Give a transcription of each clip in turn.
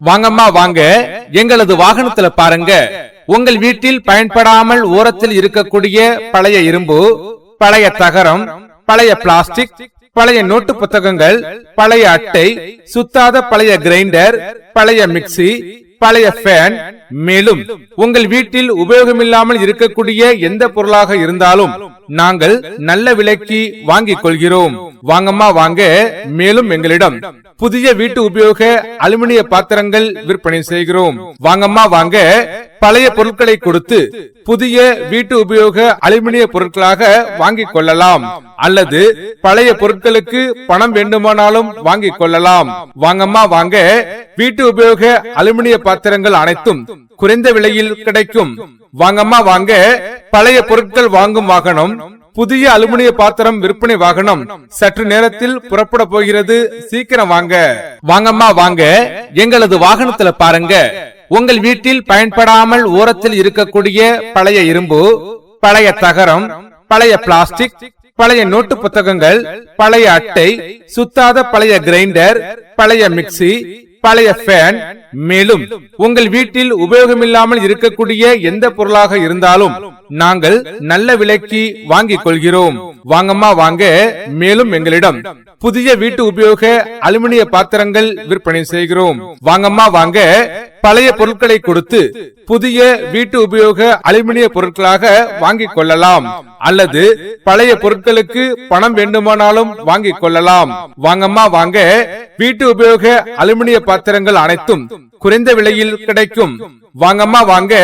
வாங்கம்மா வாங்க. எங்களது வாகனத்துல பாருங்க. உங்கள் வீட்டில் பயன்படாமல் ஓரத்தில் இருக்கக்கூடிய பழைய இரும்பு பழைய தகரம் பழைய பிளாஸ்டிக் பழைய நோட்டு புத்தகங்கள் பழைய அட்டை சுத்தாத பழைய கிரைண்டர் பழைய மிக்ஸி பழைய ஃபேன். மேலும் உங்கள் வீட்டில் உபயோகமில்லாமல் இருக்கக்கூடிய எந்த பொருளாக இருந்தாலும் நாங்கள் நல்ல விலைக்கு வாங்கிக் கொள்கிறோம் வாங்கம்மா வாங்க. மேலும் எங்களிடம் புதிய வீட்டு உபயோக அலுமினிய பாத்திரங்கள் விற்பனை செய்கிறோம். வாங்கம்மா வாங்க. பழைய பொருட்களை கொடுத்து புதிய வீட்டு உபயோக அலுமினிய பொருட்களாக வாங்கிக் கொள்ளலாம் அல்லது பழைய பொருட்களுக்கு பணம் வேண்டுமானாலும் வாங்கிக் கொள்ளலாம் வாங்கம்மா வாங்க. வீட்டு உபயோக அலுமினிய பாத்திரங்கள் அனைத்தும் குறைந்த விலையில் கிடைக்கும். வாங்கம்மா வாங்க. பழைய பொருட்கள் வாங்கும் வாகனம் புதிய அலுமினிய பாத்திரம் விற்பனை வாகனம் சற்று நேரத்தில் புறப்பட போகிறது. சீக்கிரம் வாங்க. வாங்கம்மா வாங்க. எங்களது வாகனத்துல பாருங்க. உங்கள் வீட்டில் பயன்படாமல் ஓரத்தில் இருக்கக்கூடிய பழைய இரும்பு பழைய தகரம் பழைய பிளாஸ்டிக் பழைய நோட்டு புத்தகங்கள் பழைய அட்டை சுத்தாத பழைய கிரைண்டர் பழைய மிக்ஸி பழைய ஃபேன் மேலும் உங்கள் வீட்டில் உபயோகமில்லாமல் இருக்கக்கூடிய எந்த பொருளாக இருந்தாலும் நாங்கள் நல்ல விலைக்கு வாங்கிக் கொள்கிறோம். வாங்கம்மா வாங்க. மேலும் எங்களிடம் புதிய வீட்டு உபயோக அலுமினிய பாத்திரங்கள் விற்பனை செய்கிறோம். வாங்கம்மா வாங்க. பழைய பொருட்களை கொடுத்து புதிய வீட்டு உபயோக அலுமினிய பொருட்களாக வாங்கிக் கொள்ளலாம். அல்லது பழைய பொருட்களுக்கு பணம் வேண்டுமானாலும் வாங்கிக் கொள்ளலாம். வாங்கம்மா வாங்க. வீட்டு உபயோக அலுமினிய பாத்திரங்கள் அனைத்தும் குறைந்த விலையில் கிடைக்கும். வாங்கம்மா வாங்க.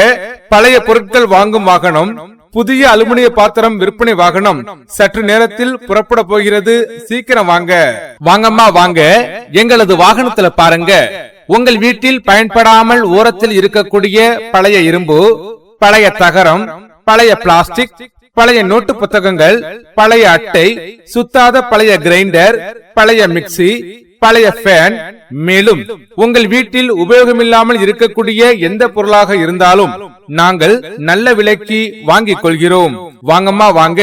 பழைய பொருட்கள் வாங்கும் வாகனம் புதிய அலுமினிய பாத்திரம் விற்பனை வாகனம் சற்று நேரத்தில் புறப்பட போகிறது. சீக்கிரம் வாங்க. வாங்கம்மா வாங்க. எங்களது வாகனத்துல பாருங்க. உங்கள் வீட்டில் பயன்படாமல் ஓரத்தில் இருக்கக்கூடிய பழைய இரும்பு பழைய தகரம் பழைய பிளாஸ்டிக் பழைய நோட்டு புத்தகங்கள் பழைய அட்டை சுத்தாத பழைய கிரைண்டர் பழைய மிக்ஸி பழைய ஃபேன் மேலும் உங்கள் வீட்டில் உபயோகமில்லாமல் இருக்கக்கூடிய எந்த பொருளாக இருந்தாலும் நாங்கள் நல்ல விலைக்கு வாங்கிக் கொள்கிறோம். வாங்கம்மா வாங்க.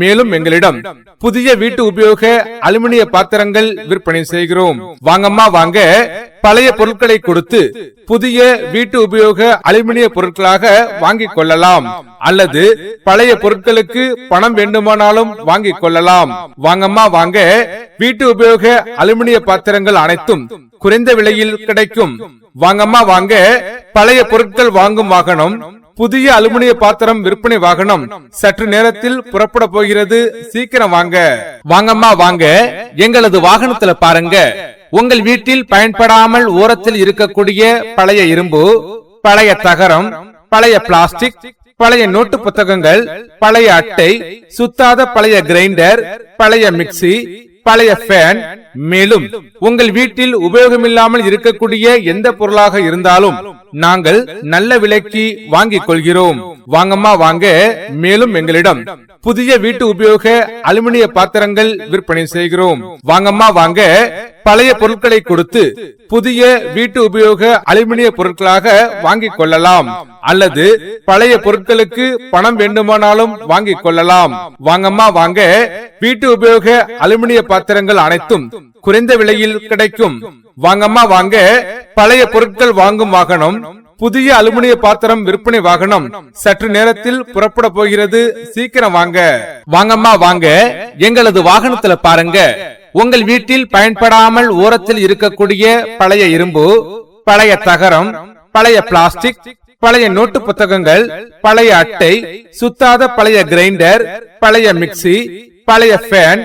மேலும் எங்களிடம் புதிய வீட்டு உபயோக அலுமினிய பாத்திரங்கள் விற்பனை செய்கிறோம். வாங்கம்மா வாங்க. பழைய பொருட்களை கொடுத்து புதிய வீட்டு உபயோக அலுமினிய பொருட்களாக வாங்கிக் கொள்ளலாம். அல்லது பழைய பொருட்களுக்கு பணம் வேண்டுமானாலும் வாங்கிக் கொள்ளலாம். வாங்கம்மா வாங்க. வீட்டு உபயோக அலுமினிய பாத்திரங்கள் அனைத்தும் குறைந்த விலையில் கிடைக்கும். வாங்கம்மா வாங்க. பழைய பொருட்கள் வாங்கும் வாகனம் புதிய அலுமினிய பாத்திரம் விற்பனை வாகனம் சற்று நேரத்தில் புறப்பட போகிறது. சீக்கிரம் வாங்க. வாங்கம்மா வாங்க. எங்களது வாகனத்துல பாருங்க. உங்கள் வீட்டில் பயன்படாமல் ஓரத்தில் இருக்கக்கூடிய பழைய இரும்பு பழைய தகரம் பழைய பிளாஸ்டிக் பழைய நோட்டு புத்தகங்கள் பழைய அட்டை சுத்தாத பழைய கிரைண்டர் பழைய மிக்ஸி பழைய ஃபேன் மேலும் உங்கள் வீட்டில் உபயோகமில்லாமல் இருக்கக்கூடிய எந்த பொருளாக இருந்தாலும் நாங்கள் நல்ல விலைக்கு வாங்கிக் கொள்கிறோம். வாங்கம்மா வாங்க. மேலும் எங்களிடம் புதிய வீட்டு உபயோக அலுமினிய பாத்திரங்கள் விற்பனை செய்கிறோம். வாங்கம்மா வாங்க. பழைய பொருட்களை கொடுத்து புதிய வீட்டு உபயோக அலுமினிய பொருட்களாக வாங்கிக் கொள்ளலாம். அல்லது பழைய பொருட்களுக்கு பணம் வேண்டுமானாலும் வாங்கிக் கொள்ளலாம். வாங்கம்மா வாங்க. வீட்டு உபயோக அலுமினிய பாத்திரங்கள் அனைத்தும் குறைந்த விலையில் கிடைக்கும். வாங்கம்மா வாங்க. பழைய பொருட்கள் வாங்கும் வாகனம் புதிய அலுமினிய பாத்திரம் விற்பனை வாகனம் சற்று நேரத்தில் புறப்பட போகிறது. சீக்கிரம் வாங்க. வாங்கம்மா வாங்க. எங்களது வாகனத்துல பாருங்க. உங்கள் வீட்டில் பயன்படாமல் ஓரத்தில் இருக்கக்கூடிய பழைய இரும்பு பழைய தகரம் பழைய பிளாஸ்டிக் பழைய நோட்டு புத்தகங்கள் பழைய அட்டை சுத்தாத பழைய கிரைண்டர் பழைய மிக்ஸி பழைய ஃபேன்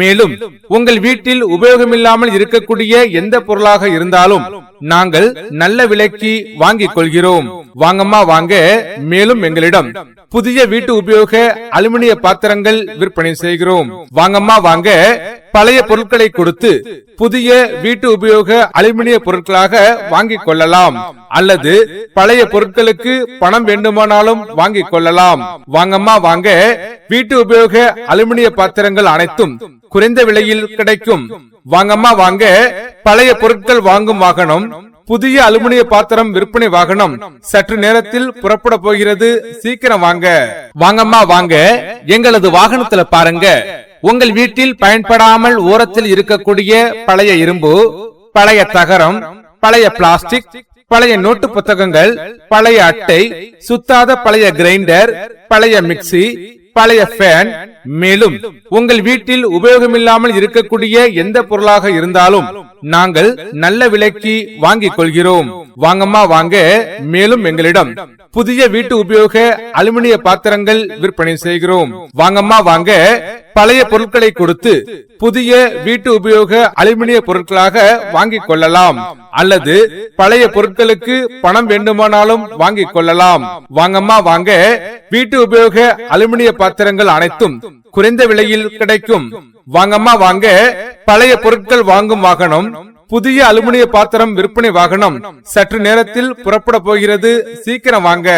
மேலும் உங்கள் வீட்டில் உபயோகமில்லாமல் இருக்கக்கூடிய எந்த பொருளாக இருந்தாலும் நாங்கள் நல்ல விலைக்கு வாங்கிக் கொள்கிறோம். வாங்கம்மா வாங்க. மேலும் எங்களிடம் புதிய வீட்டு உபயோக அலுமினிய பாத்திரங்கள் விற்பனை செய்கிறோம். வாங்கம்மா வாங்க. பழைய பொருட்களை கொடுத்து புதிய வீட்டு உபயோக அலுமினிய பொருட்களாக வாங்கிக் கொள்ளலாம். அல்லது பழைய பொருட்களுக்கு பணம் வேண்டுமானாலும் வாங்கிக் கொள்ளலாம். வாங்கம்மா வாங்க. வீட்டு உபயோக அலுமினிய பாத்திரங்கள் அனைத்தும் குறைந்த விலையில் கிடைக்கும். வாங்கம்மா வாங்க. பழைய பொருட்கள் வாங்கும் வாகனம் புதிய அலுமினிய பாத்திரம் விற்பனை வாகனம் சற்று நேரத்தில் புறப்பட போகிறது. சீக்கிரம் வாங்க. வாங்கம்மா வாங்க. எங்களது வாகனத்துல பாருங்க. உங்கள் வீட்டில் பயன்படாமல் ஓரத்தில் இருக்கக்கூடிய பழைய இரும்பு பழைய தகரம் பழைய பிளாஸ்டிக் பழைய நோட்டு புத்தகங்கள் பழைய அட்டை சுத்தாத பழைய கிரைண்டர் பழைய மிக்ஸி பழைய ஃபேன். மேலும் உங்கள் வீட்டில் உபயோகமில்லாமல் இருக்கக்கூடிய எந்த பொருளாக இருந்தாலும் நாங்கள் நல்ல விலைக்கு வாங்கிக் கொள்கிறோம். வாங்கம்மா வாங்க. மேலும் எங்களிடம் புதிய வீட்டு உபயோக அலுமினிய பாத்திரங்கள் விற்பனை செய்கிறோம். வாங்கம்மா வாங்க. பழைய பொருட்களை கொடுத்து புதிய வீட்டு உபயோக அலுமினிய பொருட்களாக வாங்கிக் கொள்ளலாம். அல்லது பழைய பொருட்களுக்கு பணம் வேண்டுமானாலும் வாங்கிக் கொள்ளலாம். வாங்கம்மா வாங்க. வீட்டு உபயோக அலுமினிய பாத்திரங்கள் அனைத்தும் குறைந்த விலையில் கிடைக்கும். வாங்கம்மா வாங்க. பழைய பொருட்கள் வாங்கும் வாகனம் புதிய அலுமினிய பாத்திரம் விற்பனை வாகனம் சற்று நேரத்தில் புறப்பட போகிறது. சீக்கிரம் வாங்க.